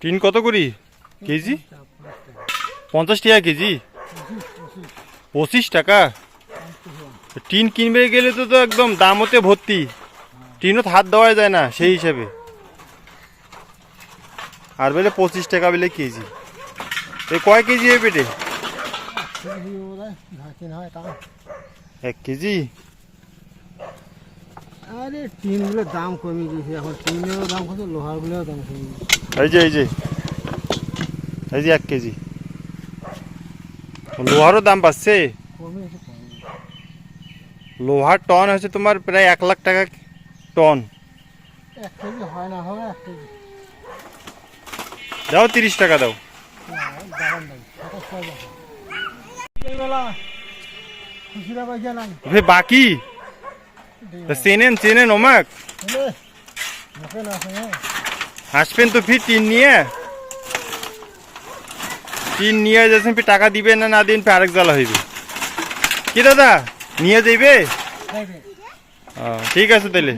Tin কত করি? KG? পঞ্চাশ টাকা কেজি? পঁচিশ টাকা? টিন কিনবে গেলে তো তো একদম দাম হতে ভর্তি। টিনও হাত দেওয়া যায় না সেই হিসাবে। আর বেলে পঁচিশ টাকা বেলে কেজি। এ কয় কেজি এ পেটে? এক কেজি? আরে টিনগুলোর দাম কমে গেছে। এখন টিনেরও দাম কত লোহারগুলোর দাম কমে গেছে। এই যে এই যে। এই যে এক কেজি। লোহারও দাম পাচ্ছে। লোহার টন হচ্ছে তোমার প্রায় এক লাখ টাকা টন। এক কেজি হয় না হবে এক কেজি। দাও তিরিশ টাকা দাও। বাকি? তা চেনেন চেনেন ওমাক আসবেন তো ফির টিন নিয়ে টিন নিয়ে যাচ্ছেন ফির টাকা দিবেন না না দিন ফির আরেক জ্বালা হইবে কি দাদা নিয়ে যাইবে ঠিক আছে তাহলে